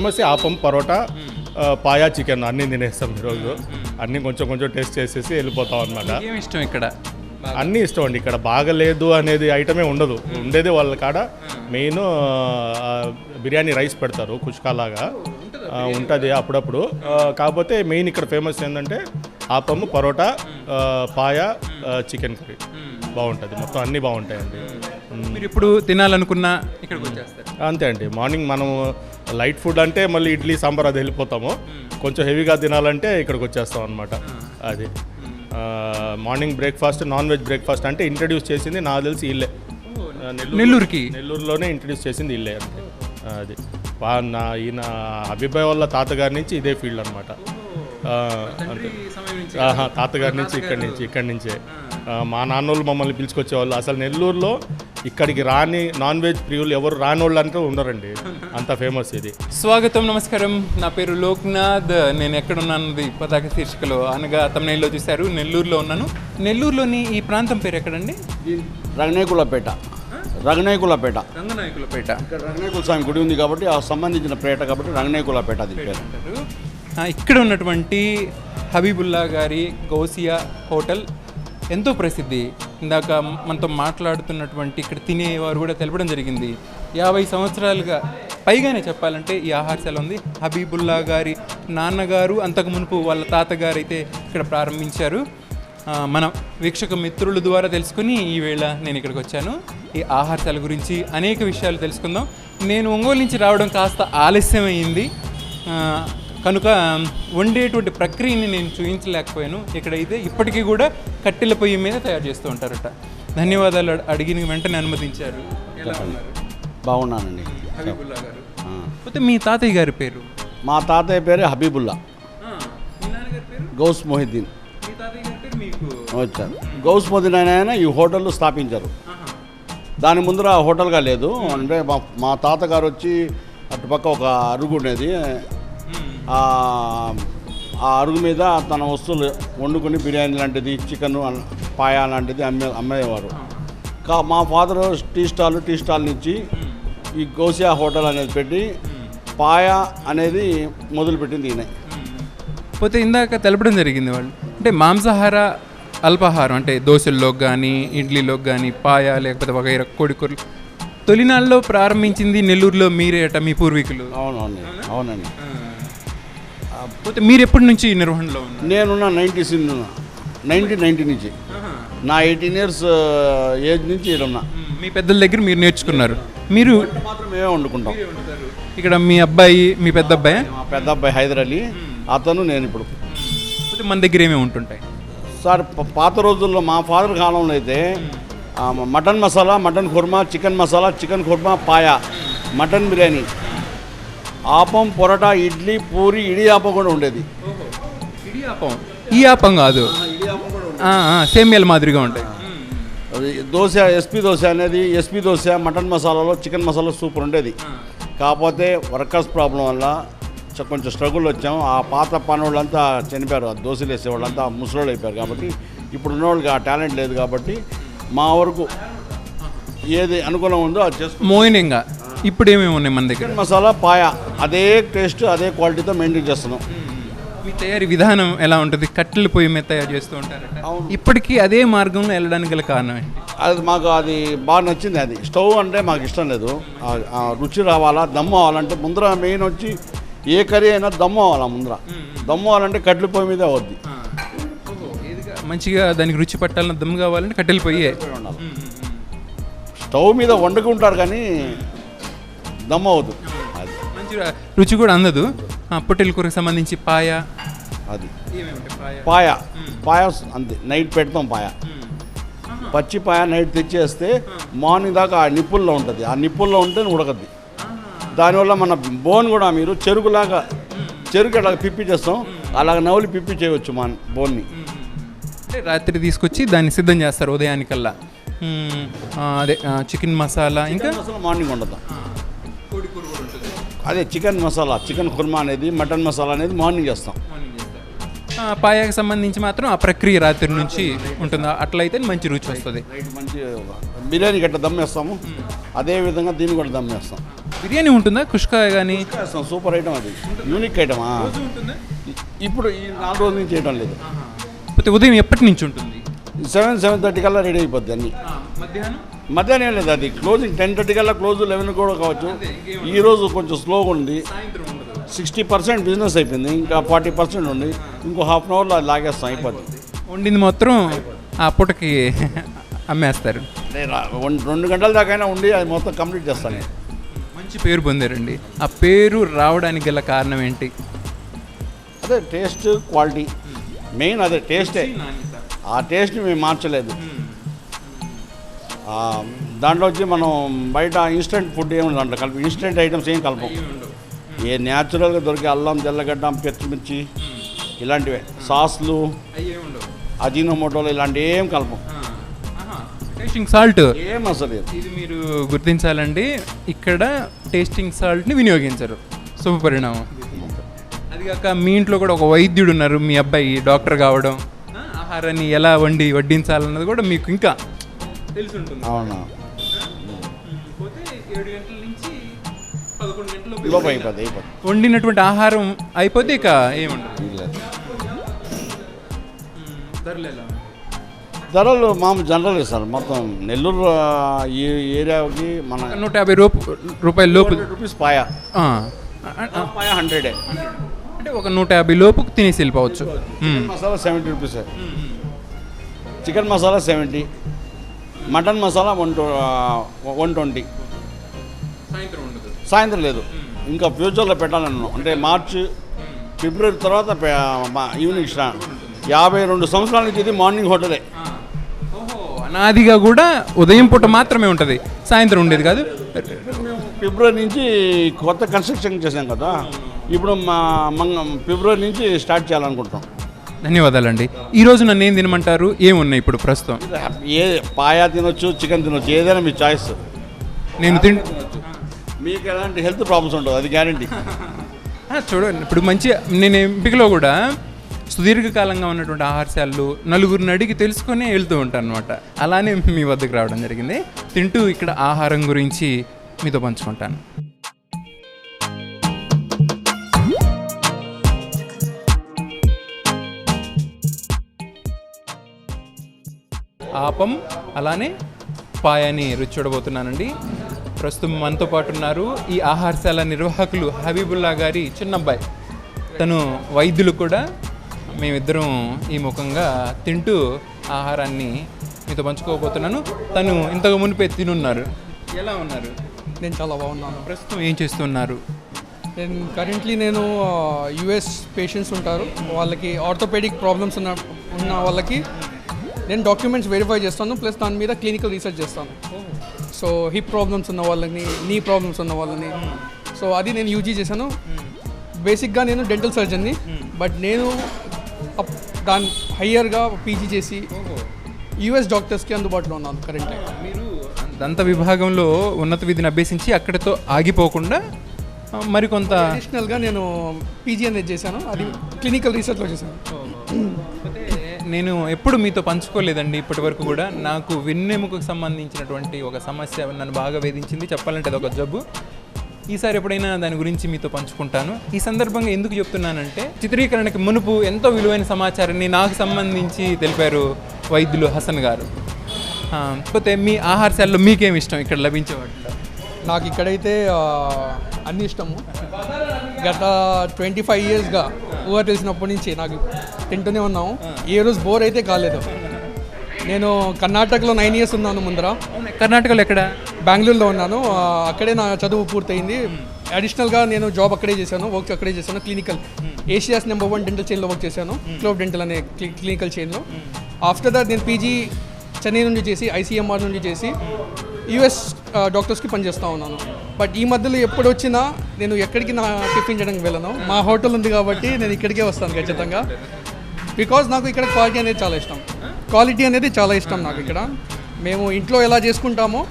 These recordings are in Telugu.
ఫేమస్ ఆపం పరోటా ఆ, పాయా చికెన్ అన్నీ తినేస్తాం ఈరోజు. అన్నీ కొంచెం కొంచెం టేస్ట్ చేసేసి వెళ్ళిపోతాం అనమాట ఇష్టం ఇక్కడ? అన్నీ ఇష్టం అండి. ఇక్కడ బాగలేదు అనేది ఐటమే ఉండదు. ఉండేది వాళ్ళ కాడ. మెయిన్ బిర్యానీ రైస్ పెడతారు కుష్కాలాగా. ఉంటుంది అప్పుడప్పుడు. కాకపోతే మెయిన్ ఇక్కడ ఫేమస్ ఏంటంటే ఆపము పరోటా పాయ చికెన్ కర్రీ. బాగుంటుంది. మొత్తం అన్నీ బాగుంటాయండి. మీరు ఇప్పుడు తినాలనుకున్నా ఇక్కడికి వచ్చేస్తారు. అంతే అండి. మార్నింగ్ మనం లైట్ ఫుడ్ అంటే మళ్ళీ ఇడ్లీ సాంబార్ అది వెళ్ళిపోతాము. కొంచెం హెవీగా తినాలంటే ఇక్కడికి వచ్చేస్తాం అనమాట అది. Morning breakfast non veg breakfast అంటే ఇంట్రడ్యూస్ చేసింది నాకు తెలిసి ఇల్లే. నెల్లూరుకి? నెల్లూరులోనే ఇంట్రడ్యూస్ చేసింది ఇల్లే ఆ, అది. నా ఈయన అభిప్రాయ వాళ్ళ తాతగారి నుంచి ఇదే ఫీల్డ్ అనమాట తాతగారి నుంచి ఇక్కడి నుంచి ఇక్కడి నుంచే. మా నాన్నోళ్ళు మమ్మల్ని పిలుచుకొచ్చేవాళ్ళు. అసలు నెల్లూరులో ఇక్కడికి రాని నాన్ వెజ్ ప్రియులు ఎవరు రాని వాళ్ళు అంటూ ఉండరండి అంత ఫేమస్ ఇది. స్వాగతం నమస్కారం. నా పేరు లోక్నాథ్. నేను ఎక్కడున్నాను పతాక శీర్షికలో అనగా తమిళలో చూశారు. నెల్లూరులో ఉన్నాను. నెల్లూరులోని ఈ ప్రాంతం పేరు ఎక్కడండి? రగనేకులపేట రగనేకులపేట రంగనాయకులపేట. ఇక్కడ రగనేకుల స్వామి గుడి ఉంది కాబట్టి ఆ సంబంధించిన పేట కాబట్టి రగనేకులపేట అది పేరు అంటారు. ఆ, ఇక్కడ ఉన్నటువంటి హబీబుల్లా గారి గౌసియా హోటల్ ఎంతో ప్రసిద్ధి. ఇందాక మనతో మాట్లాడుతున్నటువంటి ఇక్కడ తినేవారు కూడా తెలపడం జరిగింది. యాభై సంవత్సరాలుగా పైగానే చెప్పాలంటే ఈ ఆహారశాల ఉంది. హబీబుల్లా గారి నాన్నగారు అంతకు మునుపు వాళ్ళ తాతగారు అయితే ఇక్కడ ప్రారంభించారు. మన వీక్షక మిత్రుల ద్వారా తెలుసుకుని ఈవేళ నేను ఇక్కడికి వచ్చాను. ఈ ఆహారశాల గురించి అనేక విషయాలు తెలుసుకుందాం. నేను ఒంగోలు నుంచి రావడం కాస్త ఆలస్యమైంది. కనుక వండేటువంటి ప్రక్రియని నేను చూపించలేకపోయాను ఇక్కడైతే ఇప్పటికీ కూడా కట్టెల పొయ్యి మీద తయారు చేస్తూ ఉంటారట. ధన్యవాదాలు అడ- అడిగిన వెంటనే అనుమతించారు. ఎలా ఉన్నారు? బాగున్నానండి. హబీబుల్లా గారు. ఆ. పోతే మీ తాతయ్య గారి పేరు? మా తాతయ్య పేరే హబీబుల్లా. గౌస్ మొహిద్దీన్. వచ్చారు. గౌస్ మొహిద్దీన్ ఆయన ఈ హోటల్ స్థాపించారు. దాని ముందర హోటల్గా లేదు. అంటే మా మా తాతగారు వచ్చి అటుపక్క ఒక అరుగు ఉండేది. ఆ అరుగు మీద తన వస్తువులు వండుకొని బిర్యానీ లాంటిది చికెన్ పాయా లాంటిది అమ్మే అమ్మేవారు. కా మా father tea stall tea stall నుంచి ఈ గౌసియా హోటల్ అనేది పెట్టి పాయా అనేది మొదలుపెట్టింది ఈయన. పోతే ఇందాక తెలపడం జరిగింది వాళ్ళు. అంటే మాంసాహార అల్పాహారం అంటే దోశల్లోకి కానీ ఇడ్లీలోకి కానీ పాయ లేకపోతే వగైరా కోడికూరలు తొలినాళ్ళలో ప్రారంభించింది నెల్లూరులో మీరే అట మీ పూర్వీకులు? అవునండి. అవునండి పోతే మీరు ఎప్పటి నుంచి ఈ నిర్వహణలో ఉన్నారు? నేనున్న నైంటీస్ నైన్టీన్ నైన్టీ నుంచి. నా ఎయిటీన్ ఇయర్స్ ఏజ్ నుంచి ఇక్కడ ఉన్నా మీ పెద్దల దగ్గర మీరు నేర్చుకున్నారు. మీరు మాత్రం మేమే వండుకుంటాం. ఇక్కడ మీ అబ్బాయి మీ పెద్ద అబ్బాయి మా పెద్ద అబ్బాయి హైదర్ అలీ అతను నేను ఇప్పుడు. పోతే మన దగ్గర ఏమేమి ఉంటుంటాయి? సార్ ప- పాత రోజుల్లో మా ఫాదర్ కాలంలో అయితే ఆ, mutton masala mutton kurma chicken masala chicken kurma paya mutton biryani. Appam parotta idli puri idiyappam కూడా ఉండేది. ఇడియాపం. ఈ ఆపం కాదు. సేమియాల మాదిరిగా ఉంటాయి. అది దోశ ఎస్పీ దోశ అనేది ఎస్పీ దోశ మటన్ మసాలాలో చికెన్ మసాలా సూపర్ ఉండేది. కాకపోతే వర్కర్స్ ప్రాబ్లం వల్ల కొంచెం స్ట్రగుల్ వచ్చాం. ఆ పాత పనులంతా చనిపోయారు. ఆ దోశలు వేసేవాళ్ళంతా ముసలోళ్ళు అయిపోయారు కాబట్టి ఇప్పుడు ఉన్నవాళ్ళకి ఆ టాలెంట్ లేదు కాబట్టి మా వరకు ఏది అనుకూలం ఉందో అది చేసుకుంటాం. మోయినంగా ఇప్పుడు ఏమేమి ఉన్నాయి మన దగ్గర? మసాలా పాయ అదే టేస్ట్ అదే క్వాలిటీతో మెయింటైన్ చేస్తున్నాం. మీ తయారీ విధానం ఎలా ఉంటుంది? కట్టెల పొయ్యి మీద తయారు చేస్తూ అవును. ఇప్పటికీ అదే మార్గంలో వెళ్ళడానికి గల కారణం ఏంటి? అది మాకు అది బాగా నచ్చింది అది. స్టవ్ అంటే మాకు ఇష్టం లేదు. రుచి రావాలా దమ్ము అవ్వాలంటే ముందర మెయిన్ వచ్చి ఏ కర్రీ అయినా దమ్ము అవ్వాలా ముందర. దమ్ము అవ్వాలంటే కట్టెల పొయ్యి మీదే అవుద్ది. మంచిగా దానికి రుచి పట్టాలని దమ్ కావాలంటే కట్టెల పొయ్యే. స్టవ్ మీద వండుకుంటారు కానీ దమ్ము అవ్వదు అది. మంచిగా రుచి కూడా అందదు. పొట్టెల కూరకు సంబంధించి పాయ. అది. పాయ? పాయ. అంతే. నైట్ పెడతాం పాయ. పచ్చి పాయ నైట్ తెచ్చేస్తే మార్నింగ్ దాకా ఆ నిప్పుల్లో ఉంటుంది. ఆ నిప్పుల్లో ఉంటే ఉడకద్ది. దానివల్ల మన బోన్ కూడా మీరు చెరుకులాగా చెరుకు అలా పిప్పి చేస్తాం అలాగ నవ్వులు పిప్పి చేయవచ్చు మన బోన్ని. అంటే రాత్రి తీసుకొచ్చి దాన్ని సిద్ధం చేస్తారు ఉదయానికల్లా. అదే చికెన్ మసాలా ఇంకా? మార్నింగ్ ఉండదు అదే చికెన్ మసాలా చికెన్ కుర్మా అనేది మటన్ మసాలా అనేది మార్నింగ్ చేస్తాం. ఆ, పాయాకి సంబంధించి మాత్రం ఆ ప్రక్రియ రాత్రి నుంచి ఉంటుంది. అట్లయితే మంచి రుచి వస్తుంది. మంచి బిర్యానీ గట్ట దమ్మేస్తాము. అదే విధంగా దీన్ని కూడా దమ్మేస్తాం. బిర్యానీ ఉంటుందా? కుష్కా కానీ సూపర్ ఐటమ్ అది. యూనిక్ ఐటమా? ఇప్పుడు ఈ నాలుగు రోజుల నుంచి చేయడం లేదు. ఉదయం ఎప్పటి నుంచి ఉంటుంది? సెవెన్ సెవెన్ థర్టీ కల్లా రెడీ అయిపోద్ది అన్ని. మధ్యాహ్నం? మధ్యాహ్నం ఏం లేదు అది. క్లోజింగ్ టెన్ థర్టీ కల్లా క్లోజ్ లెవెన్ కూడా కావచ్చు. ఈ రోజు కొంచెం స్లోగా ఉంది. సిక్స్టీ పర్సెంట్ బిజినెస్ అయిపోయింది. ఇంకా ఫార్టీ పర్సెంట్ ఉంది. ఇంకో హాఫ్ అన్ అవర్లో అది లాగేస్తాం. అయిపోద్ది. వండింది మాత్రం ఆ పూటకి అమ్మేస్తారు. రెండు గంటల దాకైనా ఉండి అది మొత్తం కంప్లీట్ చేస్తాను నేను మంచి పేరు పొందారండి. ఆ పేరు రావడానికి గల కారణం ఏంటి? అదే టేస్ట్ క్వాలిటీ మెయిన్ అదే టేస్టే ఆ టేస్ట్ మేము మార్చలేదు. దాంట్లో వచ్చి మనం బయట ఇన్స్టెంట్ ఫుడ్ ఏమి దాంట్లో కలిపి ఇన్స్టెంట్ ఐటమ్స్ ఏం కలపం ఏ న్యాచురల్గా దొరికే అల్లం తెల్లగడ్డ పచ్చిమిర్చి ఇలాంటివే. సాస్లు అజీనోమోటోలు ఇలాంటి ఏం కలపం టేస్టింగ్ సాల్ట్ ఏం అసలు. ఇది మీరు గుర్తించాలండి ఇక్కడ టేస్టింగ్ సాల్ట్ని వినియోగించరు. శుభ పరిణామం. అది కాక మీ ఇంట్లో కూడా ఒక వైద్యుడు ఉన్నారు మీ అబ్బాయి డాక్టర్ కావడం. ఆహారాన్ని ఎలా వండి వడ్డించాలన్నది కూడా మీకు ఇంకా తెలిసి ఉంటుంది అవునా? పోతే ఏడు గంటల నుంచి పదకొండు గంటల వండినటువంటి ఆహారం అయిపోతే ఇక ఏముండదు. ధరలు ఎలా ధరలు మామూలు జనరల్ సార్. మొత్తం నెల్లూరు ఆ, ఈ ఏరియాకి మన నూట యాభై రూప రూపాయల లోపు రూపీస్ పాయ. ఆ, ఆ, ఆ, పాయ హండ్రెడే అంటే ఒక నూట యాభై లోపు తినేసి వెళ్ళిపోవచ్చు. మ్మ్. Masala seventy rupees chicken masala seventy mutton masala one one twenty. సాయంత్రం లేదు. ఇంకా ఫ్యూచర్లో పెట్టాలన్నాను అంటే మార్చ్ ఫిబ్రవరి తర్వాత ఈవినింగ్ యాభై రెండు సంవత్సరాల నుంచి ఇది మార్నింగ్ హోటలే. ఓహో అనాదిగా కూడా ఉదయం పూట మాత్రమే ఉంటుంది. సాయంత్రం ఉండేది కాదు. ఫిబ్రవరి నుంచి కొత్త కన్స్ట్రక్షన్ చేసాం కదా. ఇప్పుడు మా మంగ ఫిబ్రవరి నుంచి స్టార్ట్ చేయాలనుకుంటున్నాం. ధన్యవాదాలండి. ఈ రోజు నన్ను ఏం తినమంటారు? ఏమున్నాయి ఇప్పుడు ప్రస్తుతం? ఏ పాయా తినొచ్చు చికెన్ తినొచ్చు ఏదైనా మీ చాయిస్ నేను తిన్ మీకు ఎలాంటి హెల్త్ ప్రాబ్లమ్స్ ఉండవు అది గ్యారంటీ చూడండి ఇప్పుడు మంచి నేను ఎంపికలో కూడా సుదీర్ఘకాలంగా ఉన్నటువంటి ఆహారశాలలు నలుగురిని అడిగి తెలుసుకొని వెళ్తూ ఉంటాను అనమాట అలానే మీ వద్దకు రావడం జరిగింది. తింటూ ఇక్కడ ఆహారం గురించి మీతో పంచుకుంటాను. ఆపం అలానే పాయాని రుచి చూడబోతున్నానండి ప్రస్తుతం మనతో పాటు ఉన్నారు ఈ ఆహారశాల నిర్వాహకులు హబీబుల్లా గారి చిన్నబ్బాయి. తను వైద్యులు కూడా. మేమిద్దరం ఈ ముఖంగా తింటూ ఆహారాన్ని మీతో పంచుకోబోతున్నాను. తను ఇంతకు మునిపే తినున్నారు. ఎలా ఉన్నారు? నేను చాలా బాగున్నాను. ప్రస్తుతం ఏం చేస్తున్నారు? నేను కరెంట్లీ నేను యుఎస్ పేషెంట్స్ ఉంటారు. వాళ్ళకి ఆర్థోపెడిక్ ప్రాబ్లమ్స్ ఉన్న ఉన్న వాళ్ళకి నేను డాక్యుమెంట్స్ వెరిఫై చేస్తాను ప్లస్ దాని మీద క్లినికల్ రీసెర్చ్ చేస్తాను. సో హిప్ ప్రాబ్లమ్స్ ఉన్న వాళ్ళని నీ ప్రాబ్లమ్స్ ఉన్న వాళ్ళని. సో అది నేను యూజీ చేశాను. బేసిక్గా నేను డెంటల్ సర్జన్ని బట్ నేను దాని హయ్యర్గా పీజీ చేసి యుఎస్ డాక్టర్స్కి అందుబాటులో ఉన్నాను కరెంట్ మీరు దంత విభాగంలో ఉన్నత విధిని అభ్యసించి అక్కడితో ఆగిపోకుండా మరికొంత అడిషనల్గా నేను పీజీ అనేది చేశాను. అది క్లినికల్ రీసెర్చ్లో చేశాను. నేను ఎప్పుడు మీతో పంచుకోలేదండి ఇప్పటి వరకు కూడా. నాకు వెన్నెముకకు సంబంధించినటువంటి ఒక సమస్య నన్ను బాగా వేధించింది. చెప్పాలంటే అది ఒక జబ్బు. ఈసారి ఎప్పుడైనా దాని గురించి మీతో పంచుకుంటాను. ఈ సందర్భంగా ఎందుకు చెప్తున్నానంటే చిత్రీకరణకి మునుపు ఎంతో విలువైన సమాచారాన్ని నాకు సంబంధించి తెలిపారు వైద్యులు హసన్ గారు. కాకపోతే మీ ఆహారశాలలో మీకేం ఇష్టం ఇక్కడ లభించే వాటిలో నాకు ఇక్కడైతే అన్ని ఇష్టము. గత ట్వంటీ ఫైవ్ ఇయర్స్గా ఊహ తెలిసినప్పటి నుంచి నాకు తింటూనే ఉన్నాము. ఏ రోజు బోర్ అయితే కాలేదు. నేను కర్ణాటకలో నైన్ ఇయర్స్ ఉన్నాను ముందర. కర్ణాటకలో ఎక్కడ? బెంగళూరులో ఉన్నాను. అక్కడే నా చదువు పూర్తయింది. అడిషనల్గా నేను జాబ్ అక్కడే చేశాను వర్క్ అక్కడే చేశాను clinical. Asia's number one dental చైన్లో work చేశాను క్లోవ్ డెంటల్ అనే క్లి- క్లినికల్ చైన్లో. ఆఫ్టర్ దట్ నేను పీజీ చెన్నై నుండి చేసి ఐసీఎంఆర్ నుండి చేసి యూఎస్ డాక్టర్స్కి పనిచేస్తూ ఉన్నాను. బట్ ఈ మధ్యలో ఎప్పుడు వచ్చినా నేను ఎక్కడికి నా టిఫిన్ చేయడానికి వెళ్ళను. మా హోటల్ ఉంది కాబట్టి నేను ఇక్కడికే వస్తాను ఖచ్చితంగా. బికాజ్ నాకు ఇక్కడ క్వాలిటీ అనేది చాలా ఇష్టం. క్వాలిటీ అనేది చాలా ఇష్టం నాకు ఇక్కడ. మేము ఇంట్లో ఎలా చేసుకుంటామో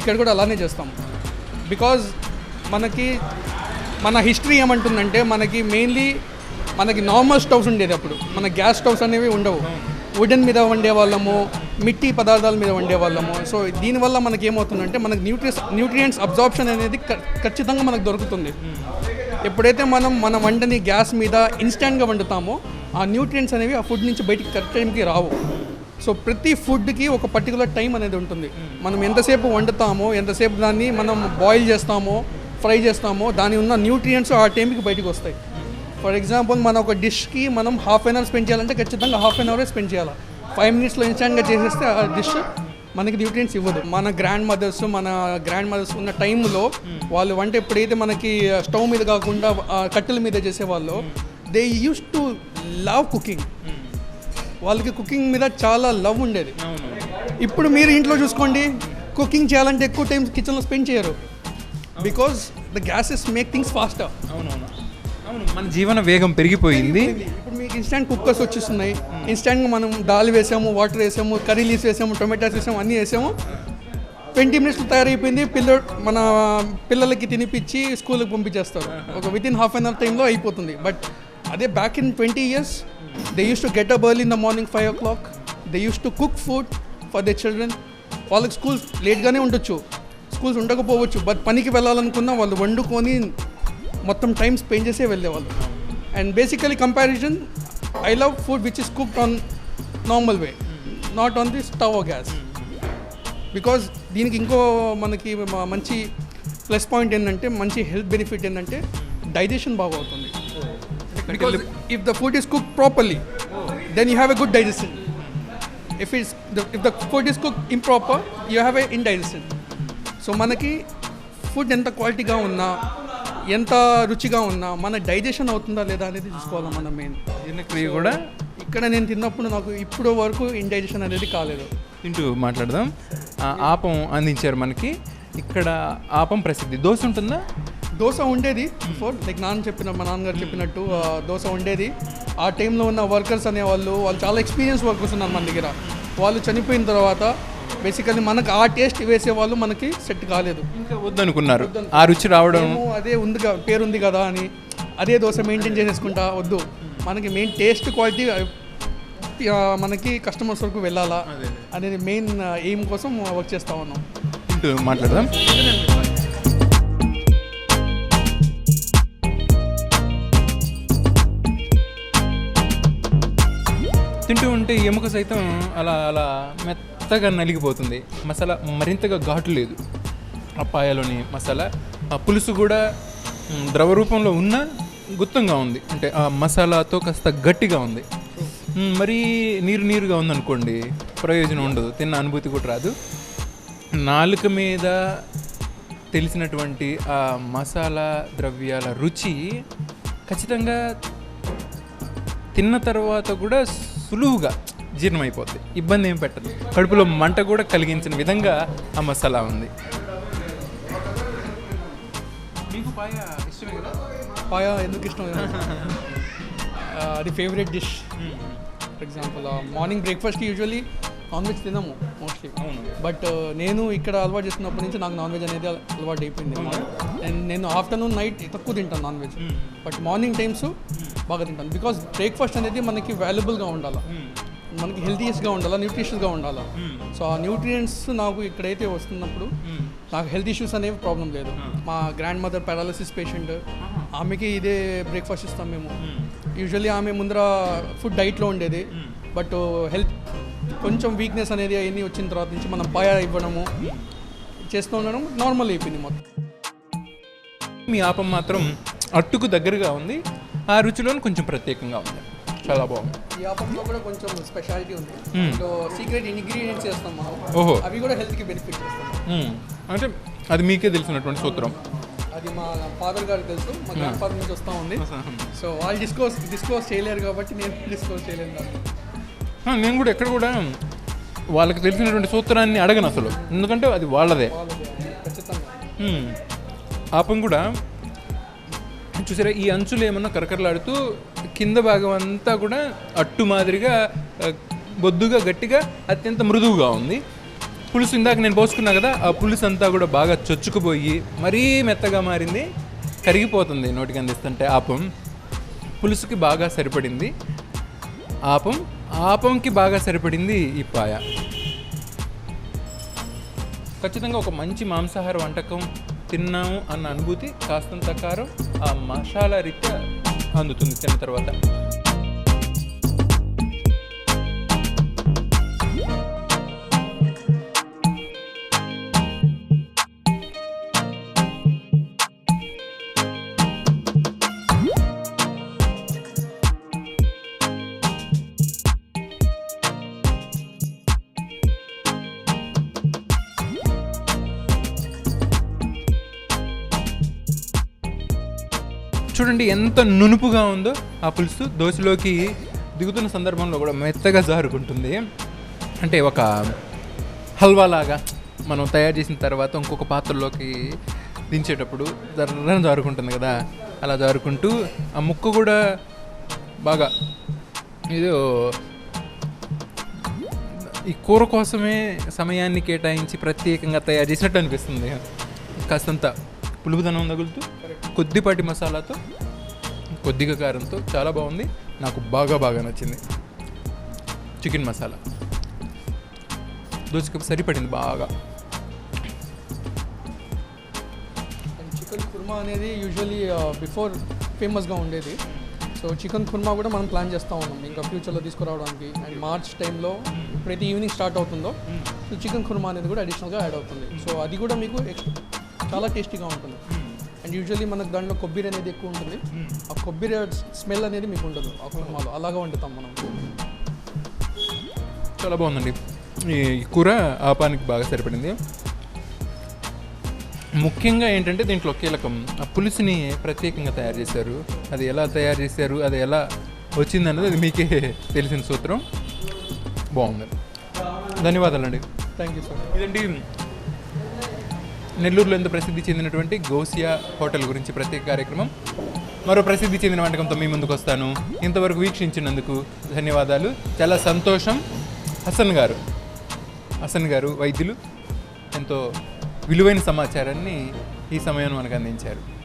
ఇక్కడ కూడా అలానే చేస్తాం. బికాజ్ మనకి మన హిస్టరీ ఏమంటుందంటే మనకి మెయిన్లీ మనకి నార్మల్ స్టవ్స్ ఉండేది అప్పుడు. మన గ్యాస్ స్టవ్స్ అనేవి ఉండవు. వుడెన్ మీద వండే వాళ్ళము మిట్టి పదార్థాల మీద వండేవాళ్ళము సో దీనివల్ల మనకి ఏమవుతుందంటే మనకు న్యూట్రియస్ న్యూట్రియంట్స్ అబ్జార్ప్షన్ అనేది ఖచ్చితంగా మనకు దొరుకుతుంది. ఎప్పుడైతే మనం మన వంటని గ్యాస్ మీద ఇన్స్టాంట్గా వండుతామో ఆ న్యూట్రియంట్స్ అనేవి ఆ ఫుడ్ నుంచి బయటికి కరెక్ట్ టైంకి రావు. సో ప్రతి ఫుడ్కి ఒక పర్టికులర్ టైం అనేది ఉంటుంది. మనం ఎంతసేపు వండుతామో ఎంతసేపు దాన్ని మనం బాయిల్ చేస్తామో ఫ్రై చేస్తామో దాని ఉన్న న్యూట్రియంట్స్ ఆ టైంకి బయటకు వస్తాయి. ఫర్ ఎగ్జాంపుల్ మన ఒక డిష్కి మనం హాఫ్ అన్ అవర్ స్పెండ్ చేయాలంటే ఖచ్చితంగా హాఫ్ అన్ అవరే స్పెండ్ చేయాలి? ఫైవ్ మినిట్స్లో ఇన్స్టెంట్గా చేసేస్తే ఆ డిష్ మనకి న్యూట్రియంట్స్ ఇవ్వదు. మన గ్రాండ్ మదర్స్ మన గ్రాండ్ మదర్స్ ఉన్న టైంలో వాళ్ళు వంట ఎప్పుడైతే మనకి స్టవ్ మీద కాకుండా కట్టెల మీద చేసేవాళ్ళు they used to love cooking వాళ్ళకి కుకింగ్ మీద చాలా లవ్ ఉండేది. ఇప్పుడు మీరు ఇంట్లో చూసుకోండి కుకింగ్ చేయాలంటే ఎక్కువ టైం కిచెన్లో స్పెండ్ చేయరు. Because the gases make things faster అవునవును. అవును మన జీవన వేగం పెరిగిపోయింది. ఇప్పుడు మీకు ఇన్స్టాంట్ కుక్కర్స్ వచ్చేస్తున్నాయి. ఇన్స్టాంట్గా మనం దాల్ వేసాము వాటర్ వేసాము కర్రీ లీవ్స్ వేసాము టొమాటోస్ వేసాము అన్నీ వేసాము. ట్వంటీ మినిట్స్లో తయారైపోయింది. పిల్ల మన పిల్లలకి తినిపించి స్కూల్కి పంపించేస్తారు. ఒక within half an hour టైంలో అయిపోతుంది. బట్ అదే back in twenty years they used to get up early in the morning five o'clock they used to cook food for the children వాళ్ళకి స్కూల్స్ లేట్గానే ఉండొచ్చు. స్కూల్స్ ఉండకపోవచ్చు. బట్ పనికి వెళ్ళాలనుకున్నా వాళ్ళు వండుకొని మొత్తం టైం స్పెండ్ చేసే వెళ్ళేవాళ్ళు. And basically comparison I love food which is cooked on normal way not on the stove gas because దీనికి ఇంకో మనకి మంచి ప్లస్ పాయింట్ ఏంటంటే మంచి హెల్త్ బెనిఫిట్ ఏంటంటే డైజెషన్ బాగా అవుతుంది because if the food is cook properly then you have a good digestion if it's if the food is cook improper you have a indigestion so మనకి ఫుడ్ ఎంత క్వాలిటీగా ఉన్నా ఎంత రుచిగా ఉన్నా మన డైజెషన్ అవుతుందా లేదా అనేది చూసుకోవాలి మనం మెయిన్ జీర్ణక్రియ కూడా ఇక్కడ నేను తిన్నప్పుడు నాకు ఇప్పుడు వరకు ఇండైజెషన్ అనేది కాలేదు. తింటూ మాట్లాడదాం. ఆపం అందించారు మనకి. ఇక్కడ ఆపం ప్రసిద్ధి. దోశ ఉంటుందా? దోశ ఉండేది. బిఫోర్ లైక్ నాన్న చెప్పిన మా నాన్నగారు చెప్పినట్టు ఆ, దోశ ఉండేది. ఆ టైంలో ఉన్న వర్కర్స్ అనేవాళ్ళు వాళ్ళు చాలా ఎక్స్పీరియన్స్ వర్కర్స్ ఉన్నారు మన దగ్గర. వాళ్ళు చనిపోయిన తర్వాత బేసికల్లీ మనకు ఆ టేస్ట్ వేసే వాళ్ళు మనకి సెట్ కాలేదు. వద్దనుకున్నారు. ఆ రుచి రావడం అదే ఉంది పేరు ఉంది కదా అని అదే దోశ మెయింటైన్ చేసేసుకుంటా వద్దు. మనకి మెయిన్ టేస్ట్ క్వాలిటీ మనకి కస్టమర్స్ వరకు వెళ్ళాలా అనేది మెయిన్ ఎయిమ్ కోసం వర్క్ చేస్తా ఉన్నాం. మాట్లాడదాం. తింటూ ఉంటే ఎముక సైతం అలా అలా మెత్తగా నలిగిపోతుంది. మసాలా మరింతగా ఘాటు లేదు. ఆ పాయలోని మసాలా ఆ పులుసు కూడా ద్రవ రూపంలో ఉన్న గుత్తంగా ఉంది. అంటే ఆ మసాలాతో కాస్త గట్టిగా ఉంది. మరీ నీరు నీరుగా ఉందనుకోండి ప్రయోజనం ఉండదు. తిన్న అనుభూతి కూడా రాదు. నాలుక మీద తెలిసినటువంటి ఆ మసాలా ద్రవ్యాల రుచి ఖచ్చితంగా తిన్న తర్వాత కూడా సులువుగా జీర్ణమైపోద్ది. ఇబ్బంది ఏం పెట్టదు. కడుపులో మంట కూడా కలిగించిన విధంగా ఆ మసాలా ఉంది. మీకు పాయ ఇష్టమే కదా? పాయ ఎందుకు ఇష్టం? అది favourite dish for example morning బ్రేక్ఫాస్ట్కి యూజువల్లీ నాన్ వెజ్ తినము మోస్ట్లీ బట్ నేను ఇక్కడ అలవాటు చేస్తున్నప్పటి నుంచి నాకు నాన్ వెజ్ అనేది అలవాటు అయిపోయింది అండ్ నేను ఆఫ్టర్నూన్ నైట్ తక్కువ తింటాను non veg but morning times బాగా తింటాను. బికాస్ బ్రేక్ఫాస్ట్ అనేది మనకి వాల్యుబుల్గా ఉండాలి. మనకి హెల్తీయస్గా ఉండాలా న్యూట్రిషియస్గా ఉండాలా? సో ఆ న్యూట్రియంట్స్ నాకు ఇక్కడైతే వస్తున్నప్పుడు నాకు హెల్త్ ఇష్యూస్ అనేవి ప్రాబ్లం లేదు. మా గ్రాండ్ మదర్ పారాలసిస్ పేషెంట్ ఆమెకి ఇదే బ్రేక్ఫాస్ట్ ఇస్తాం మేము. యూజువల్లీ ఆమె ముందర ఫుడ్ డైట్లో ఉండేది. బట్ హెల్త్ కొంచెం వీక్నెస్ అనేది అవన్నీ వచ్చిన తర్వాత నుంచి మనం పాయ ఇవ్వడము చేస్తూ ఉండడం నార్మల్ అయిపోయింది మొత్తం. మీ ఆపం మాత్రం అట్టుకు దగ్గరగా ఉంది. ఆ రుచిలోని కొంచెం ప్రత్యేకంగా ఉంది. చాలా బాగుంది. ఈ ఆపంలో కూడా కొంచెం స్పెషాలిటీ ఉంది. సో సీక్రెట్ ఇంగ్రీడియంట్స్ చేస్తాం మనం ఓహో. అవి కూడా హెల్త్కి బెనిఫిట్ చేస్తాం. మ్మ్. అంటే అది మీకే తెలిసినటువంటి సూత్రం. అది మా ఫాదర్ గారికి తెలుసు. మా గ్రాండ్ ఫాదర్ నుంచి వస్తూ ఉంది. సో వాళ్ళు డిస్కోస్ డిస్కోస్ చేయలేరు కాబట్టి నేను డిస్కోస్ చేయలేను నేను కూడా ఎక్కడ కూడా వాళ్ళకి తెలిసినటువంటి సూత్రాన్ని అడగను అసలు. ఎందుకంటే అది వాళ్ళదే. ఖచ్చితంగా. మ్మ్. ఆపం కూడా చూసారా ఈ అంచులు ఏమన్నా కరకరలాడుతూ కింద భాగం అంతా కూడా అట్టు మాదిరిగా బొద్దుగా గట్టిగా అత్యంత మృదువుగా ఉంది. పులుసు ఇందాక నేను పోసుకున్నా కదా ఆ పులుసు అంతా కూడా బాగా చొచ్చుకుపోయి మరీ మెత్తగా మారింది. కరిగిపోతుంది నోటికి అందిస్తుంటే ఆపం. పులుసుకి బాగా సరిపడింది. ఆపం. ఆపంకి బాగా సరిపడింది ఈ పాయ. ఖచ్చితంగా ఒక మంచి మాంసాహార వంటకం తిన్నాము అన్న అనుభూతి కాస్తంత కారం ఆ మసాలా రీత్యా అందుతుంది తిన్న తర్వాత. చూడండి ఎంత నునుపుగా ఉందో ఆ పులుసు. దోశలోకి దిగుతున్న సందర్భంలో కూడా మెత్తగా జారుకుంటుంది. అంటే ఒక హల్వా లాగా మనం తయారు చేసిన తర్వాత ఇంకొక పాత్రలోకి దించేటప్పుడు దర్రని జారుకుంటుంది కదా. అలా జారుకుంటూ ఆ ముక్క కూడా బాగా ఏదో ఈ కూర కోసమే సమయాన్ని కేటాయించి ప్రత్యేకంగా తయారు చేసినట్టు అనిపిస్తుంది. కాస్తంత పులుపుదనం తగులుతూ కొద్దిపాటి మసాలాతో కొద్దిగా కారంతో చాలా బాగుంది. నాకు బాగా బాగా నచ్చింది. చికెన్ మసాలా. దోశకి సరిపడింది బాగా. అండ్ చికెన్ కుర్మా అనేది యూజువలీ బిఫోర్ ఫేమస్గా ఉండేది. సో చికెన్ కుర్మా కూడా మనం ప్లాన్ చేస్తూ ఉన్నాం. ఇంకా ఫ్యూచర్లో తీసుకురావడానికి. అండ్ మార్చ్ టైంలో ప్రతి ఈవినింగ్ స్టార్ట్ అవుతుందో సో చికెన్ కుర్మా అనేది కూడా అడిషనల్గా యాడ్ అవుతుంది. సో అది కూడా మీకు చాలా టేస్టీగా ఉంటుంది. అండ్ యూజువల్లీ మనకు దాంట్లో కొబ్బరి అనేది ఎక్కువ ఉంటుంది. ఆ కొబ్బరి స్మెల్ అనేది మీకు ఉండదు ఆ కుర్మాలో అలాగా వండుతాం మనం. చాలా బాగుందండి. ఈ కూర ఆపానికి బాగా సరిపడింది. ముఖ్యంగా ఏంటంటే దీంట్లో కీలకం ఆ పులుసుని ప్రత్యేకంగా తయారు చేశారు. అది ఎలా తయారు చేశారు అది ఎలా వచ్చింది అన్నది అది మీకే తెలిసిన సూత్రం. బాగుంది. ధన్యవాదాలండి. థ్యాంక్ యూ సార్ ఇదండి నెల్లూరులో ఎంతో ప్రసిద్ధి చెందినటువంటి గోసియా హోటల్ గురించి ప్రత్యేక కార్యక్రమం. మరో ప్రసిద్ధి చెందిన వంటకంతో మీ ముందుకు వస్తాను. ఇంతవరకు వీక్షించినందుకు ధన్యవాదాలు. చాలా సంతోషం. హసన్ గారు హసన్ గారు వైద్యులు ఎంతో విలువైన సమాచారాన్ని ఈ సమయంలో మనకు అందించారు.